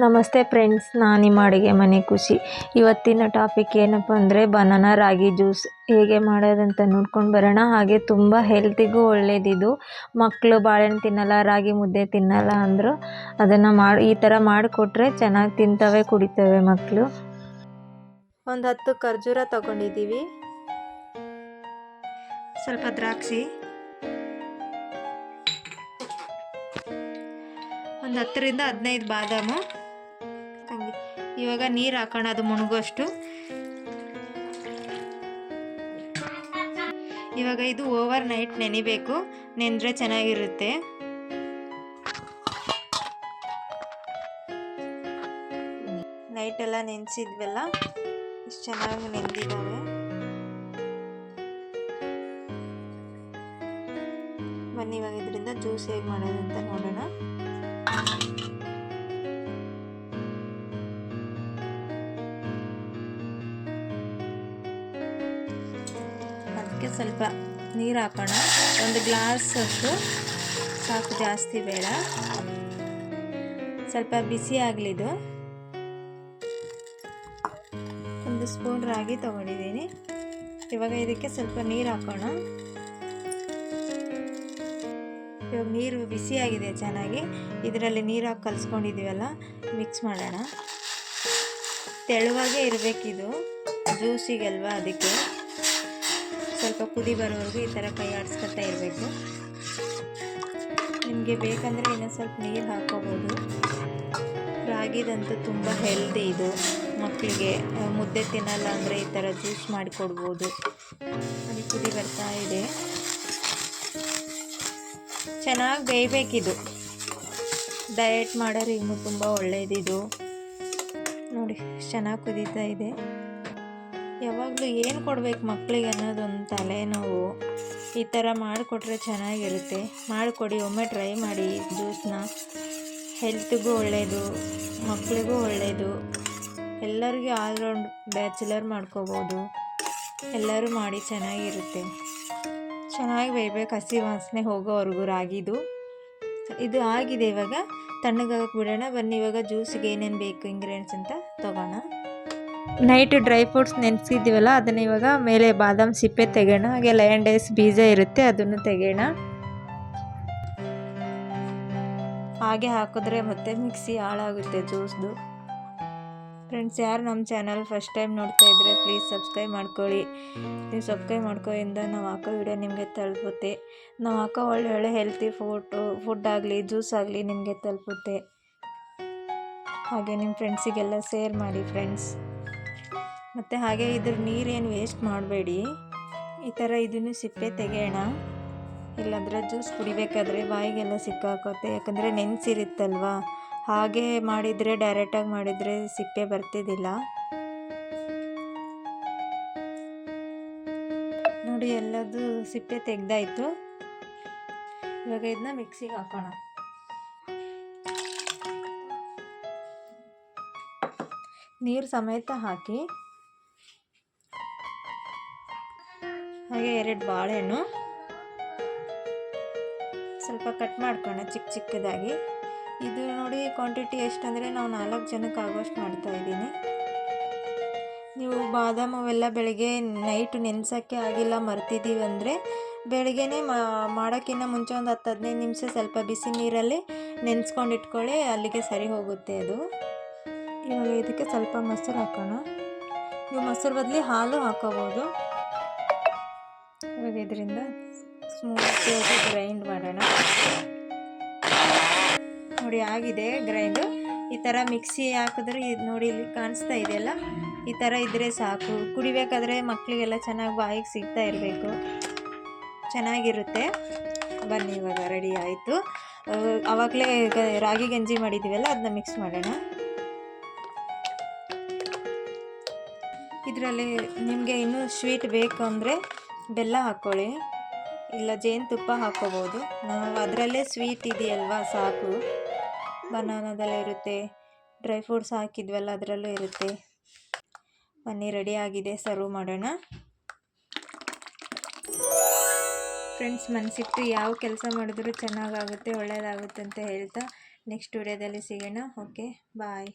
ನಮಸ್ತೆ ಫ್ರೆಂಡ್ಸ್, ನಾನು ನಿಮ್ಮ ಅಡುಗೆ ಮನೆ ಖುಷಿ. ಇವತ್ತಿನ ಟಾಪಿಕ್ ಏನಪ್ಪ ಅಂದರೆ ಬನಾನಾ ರಾಗಿ ಜ್ಯೂಸ್ ಹೇಗೆ ಮಾಡೋದಂತ ನೋಡ್ಕೊಂಡು ಬರೋಣ. ಹಾಗೆ ತುಂಬ ಹೆಲ್ತಿಗೂ ಒಳ್ಳೇದಿದು. ಮಕ್ಕಳು ಬಾಳೆಹಣ್ಣು ತಿನ್ನಲ್ಲ, ರಾಗಿ ಮುದ್ದೆ ತಿನ್ನಲ್ಲ ಅಂದರು ಅದನ್ನು ಮಾಡಿ, ಈ ಥರ ಮಾಡಿಕೊಟ್ರೆ ಚೆನ್ನಾಗಿ ತಿಂತವೆ, ಕುಡಿತವೆ ಮಕ್ಕಳು ಒಂದು ಹತ್ತು ಖರ್ಜೂರ ತಗೊಂಡಿದ್ದೀವಿ ಸ್ವಲ್ಪ ದ್ರಾಕ್ಷಿ. ಒಂದು ಹತ್ತರಿಂದ ಹದಿನೈದು ಬಾದಾಮು. ಇವಾಗ ನೀರು ಹಾಕೋಣ, ಅದು ಮುಳುಗೋಷ್ಟು ಇವಾಗ ಇದು ಓವರ್ ನೈಟ್ ನೆನಿಬೇಕು, ನೆಂದರೆ ಚೆನ್ನಾಗಿರುತ್ತೆ. ನೈಟ್ ಎಲ್ಲ ನೆನೆಸಿದ್ವಲ್ಲ, ಇಷ್ಟು ಚೆನ್ನಾಗಿ ನೆಂದಿದ್ದಾವೆ. ಬನ್ನಿ ಇವಾಗ ಇದರಿಂದ ಜ್ಯೂಸ್ ಹೇಗೆ ಮಾಡೋದು ಅಂತ ನೋಡೋಣ. ಅದಕ್ಕೆ ಸ್ವಲ್ಪ ನೀರು ಹಾಕೋಣ. ಒಂದು ಗ್ಲಾಸ್ ಅಷ್ಟು ಸಾಕು ಜಾಸ್ತಿ ಬೇಡ. ಸ್ವಲ್ಪ ಬಿಸಿ ಆಗಲಿದು. ಒಂದು ಸ್ಪೂನ್ ರಾಗಿ ತೊಗೊಂಡಿದ್ದೀನಿ. ಇವಾಗ ಇದಕ್ಕೆ ಸ್ವಲ್ಪ ನೀರು ಹಾಕೋಣ. ಇವಾಗ ನೀರು ಬಿಸಿಯಾಗಿದೆ ಚೆನ್ನಾಗಿ. ಇದರಲ್ಲಿ ನೀರು ಹಾಕಿ ಕಲಿಸ್ಕೊಂಡಿದ್ದೀವಲ್ಲ ಮಿಕ್ಸ್ ಮಾಡೋಣ. ತೆಳುವಾಗೇ ಇರಬೇಕಿದು. ಜ್ಯೂಸಿಗಲ್ವಾ ಅದಕ್ಕೆ. ಸ್ವಲ್ಪ ಕುದಿ ಬರೋವರೆಗೂ ಈ ಥರ ಕೈ ಆಡಿಸ್ಕೊತಾ ಇರಬೇಕು. ನಿಮಗೆ ಬೇಕಂದರೆ ಇನ್ನೊಂದು ಸ್ವಲ್ಪ ನೀರು ಹಾಕ್ಕೋಬೋದು. ರಾಗಿದಂತೂ ತುಂಬ ಹೆಲ್ದಿ ಇದು. ಮಕ್ಕಳಿಗೆ ಮುದ್ದೆ ತಿನ್ನಲ್ಲ ಅಂದರೆ ಈ ಥರ ಜ್ಯೂಸ್ ಮಾಡಿಕೊಡ್ಬೋದು. ಅಲ್ಲಿ ಕುದಿ ಬರ್ತಾ ಇದೆ. ಚೆನ್ನಾಗಿ ಬೇಯಬೇಕಿದು. ಡಯಟ್ ಮಾಡೋರು ಇನ್ನೂ ತುಂಬ ಒಳ್ಳೆಯದಿದು ನೋಡಿ, ಚೆನ್ನಾಗಿ ಕುದೀತಾ ಇದೆ. ಯಾವಾಗಲೂ ಏನು ಕೊಡ್ಬೇಕು ಮಕ್ಕಳಿಗೆ ಅನ್ನೋದೊಂದು ತಲೆನೋವು. ಈ ಥರ ಮಾಡಿಕೊಟ್ರೆ ಚೆನ್ನಾಗಿರುತ್ತೆ. ಮಾಡಿಕೊಡಿ, ಒಮ್ಮೆ ಟ್ರೈ ಮಾಡಿ ಜ್ಯೂಸನ್ನ ಹೆಲ್ತಿಗೂ ಒಳ್ಳೆಯದು ಮಕ್ಕಳಿಗೂ ಒಳ್ಳೆಯದು ಎಲ್ಲರಿಗೂ ಆಲ್ರೌಂಡ್ ಬ್ಯಾಚುಲರ್ ಮಾಡ್ಕೋಬೋದು. ಎಲ್ಲರೂ ಮಾಡಿ ಚೆನ್ನಾಗಿರುತ್ತೆ. ಚೆನ್ನಾಗಿ ಬೇಯಬೇಕು, ಹಸಿ ವಾಸನೆ ಹೋಗೋವರೆಗೂ ರಾಗಿದು. ಇದು ಆಗಿದೆ ಇವಾಗ. ತಣ್ಣಗಾಗಕ್ಕೆ ಬಿಡೋಣ. ಬನ್ನಿ ಇವಾಗ ಜ್ಯೂಸಿಗೆ ಏನೇನು ಬೇಕು ಇಂಗ್ರೀಡಿಯೆಂಟ್ಸ್ ಅಂತ ತಗೋಣ. ನೈಟ್ ಡ್ರೈ ಫ್ರೂಟ್ಸ್ ನೆನೆಸಿದ್ದೀವಲ್ಲ, ಅದನ್ನು ಇವಾಗ ಮೇಲೆ ಬಾದಾಮ್ ಸಿಪ್ಪೆ ತೆಗೋಣ ಹಾಗೆ ಲಯನ್ ಡೈಸ್ ಬೀಜ ಇರುತ್ತೆ, ಅದನ್ನು ತೆಗೋಣ ಹಾಗೆ ಹಾಕಿದ್ರೆ ಮತ್ತೆ ಮಿಕ್ಸಿ ಹಾಳಾಗುತ್ತೆ ಜ್ಯೂಸ್ದು. ಫ್ರೆಂಡ್ಸ್ ಯಾರು ನಮ್ಮ ಚಾನಲ್ ಫಸ್ಟ್ ಟೈಮ್ ನೋಡ್ತಾ ಇದ್ದರೆ ಪ್ಲೀಸ್ ಸಬ್ಸ್ಕ್ರೈಬ್ ಮಾಡ್ಕೊಳ್ಳಿ. ನೀವು ಸಬ್ಸ್ಕ್ರೈಬ್ ಮಾಡ್ಕೊಳ್ಳಿಂದ ನಾವು ಹಾಕೋ ವಿಡಿಯೋ ನಿಮಗೆ ತಲುಪುತ್ತೆ. ನಾವು ಹಾಕೋ ಒಳ್ಳೆ ಒಳ್ಳೆ ಹೆಲ್ತಿ ಫುಡ್ ಫುಡ್ ಆಗಲಿ, ಜ್ಯೂಸ್ ಆಗಲಿ ನಿಮಗೆ ತಲುಪುತ್ತೆ. ಹಾಗೆ ನಿಮ್ಮ ಫ್ರೆಂಡ್ಸಿಗೆಲ್ಲ ಶೇರ್ ಮಾಡಿ ಫ್ರೆಂಡ್ಸ್ ಮತ್ತು ಹಾಗೆ ಇದ್ರ ನೀರೇನು ವೇಸ್ಟ್ ಮಾಡಬೇಡಿ. ಈ ಥರ ಇದನ್ನು ಸಿಪ್ಪೆ ತೆಗೆಯೋಣ. ಇಲ್ಲಾಂದರೆ ಜ್ಯೂಸ್ ಕುಡಿಬೇಕಾದ್ರೆ ಬಾಯಿಗೆಲ್ಲ ಸಿಕ್ಕಾಕೋತ್ತೆ. ಯಾಕಂದರೆ ನೆನೆಸಿರುತ್ತಲ್ವ? ಹಾಗೆ ಮಾಡಿದರೆ ಡೈರೆಕ್ಟಾಗಿ ಮಾಡಿದರೆ ಸಿಪ್ಪೆ ಬರ್ತಿದ್ದಿಲ್ಲ ನೋಡಿ, ಎಲ್ಲದು ಸಿಪ್ಪೆ ತೆಗ್ದಾಯಿತು. ಇವಾಗ ಇದನ್ನ ಮಿಕ್ಸಿಗೆ ಹಾಕೋಣ. ನೀರು ಸಮೇತ ಹಾಕಿ. ಹಾಗೆ ಎರಡು ಬಾಳೆಹಣ್ಣು. ಸ್ವಲ್ಪ ಕಟ್ ಮಾಡ್ಕೋಣ ಚಿಕ್ಕ ಚಿಕ್ಕದಾಗಿ. ಇದು ನೋಡಿ ಕ್ವಾಂಟಿಟಿ ಎಷ್ಟಂದರೆ ನಾವು ನಾಲ್ಕು ಜನಕ್ಕೆ ಆಗೋಷ್ಟು ಮಾಡ್ತಾ ಇದ್ದೀನಿ. ನೀವು ಬಾದಾಮ ಅವೆಲ್ಲ ಬೆಳಗ್ಗೆ ನೈಟ್ ನೆನೆಸೋಕ್ಕೆ ಆಗಿಲ್ಲ ಮರ್ತಿದ್ದೀವಿ ಅಂದರೆ ಬೆಳಗ್ಗೆನೇ ಮಾಡೋಕ್ಕಿಂತ ಮುಂಚೆ ಒಂದು ಹತ್ತು ಹದಿನೈದು ನಿಮಿಷ ಸ್ವಲ್ಪ ಬಿಸಿ ನೀರಲ್ಲಿ ನೆನೆಸ್ಕೊಂಡು ಇಟ್ಕೊಳ್ಳಿ ಅಲ್ಲಿಗೆ ಸರಿ ಹೋಗುತ್ತೆ ಅದು. ಇವಾಗ ಇದಕ್ಕೆ ಸ್ವಲ್ಪ ಮೊಸರು ಹಾಕೋಣ. ನೀವು ಮೊಸರು ಬದಲಿ ಹಾಲು ಹಾಕೋಬೋದು. ಇವಾಗ ಇದರಿಂದ ಸ್ಮೂತಾಗಿ ಗ್ರೈಂಡ್ ಮಾಡೋಣ. ನೋಡಿ ಆಗಿದೆ ಗ್ರೈಂಡು ಈ ಥರ ಮಿಕ್ಸಿ ಹಾಕಿದ್ರೆ ಇದು ನೋಡಿ ಇಲ್ಲಿ ಕಾಣಿಸ್ತಾ ಇದೆಯಲ್ಲ ಈ ಥರ ಇದ್ದರೆ ಸಾಕು. ಕುಡಿಬೇಕಾದ್ರೆ ಮಕ್ಕಳಿಗೆಲ್ಲ ಚೆನ್ನಾಗಿ ಬಾಯಿಗೆ ಸಿಗ್ತಾ ಇರಬೇಕು. ಚೆನ್ನಾಗಿರುತ್ತೆ. ಬನ್ನಿ ಇವಾಗ ರೆಡಿ ಆಯಿತು. ಆವಾಗಲೇ ರಾಗಿ ಗಂಜಿ ಮಾಡಿದ್ದೀವಲ್ಲ ಅದನ್ನ ಮಿಕ್ಸ್ ಮಾಡೋಣ. ಇದರಲ್ಲಿ ನಿಮಗೆ ಇನ್ನೂ ಸ್ವೀಟ್ ಬೇಕು ಅಂದರೆ ಬೆಲ್ಲ ಹಾಕ್ಕೊಳ್ಳಿ. ಇಲ್ಲ ಜೇನುತುಪ್ಪ ಹಾಕ್ಕೋಬೋದು. ನಾವು ಅದರಲ್ಲೇ ಸ್ವೀಟ್ ಇದೆಯಲ್ವಾ, ಸಾಕು. ಬನಾನದಲ್ಲೇ ಇರುತ್ತೆ. ಡ್ರೈ ಫ್ರೂಟ್ಸ್ ಹಾಕಿದ್ವಲ್ಲ, ಅದರಲ್ಲೂ ಇರುತ್ತೆ. ಬನ್ನಿ ಆಗಿದೆ ಸರ್ವ್ ಮಾಡೋಣ. ಫ್ರೆಂಡ್ಸ್ ಮನಸ್ಸಿಟ್ಟು ಯಾವ ಕೆಲಸ ಮಾಡಿದ್ರೂ ಚೆನ್ನಾಗಾಗುತ್ತೆ ಒಳ್ಳೆಯದಾಗುತ್ತೆ ಅಂತ ಹೇಳ್ತಾ ನೆಕ್ಸ್ಟ್ ವಿಡಿಯೋದಲ್ಲಿ ಸಿಗೋಣ. Okay bye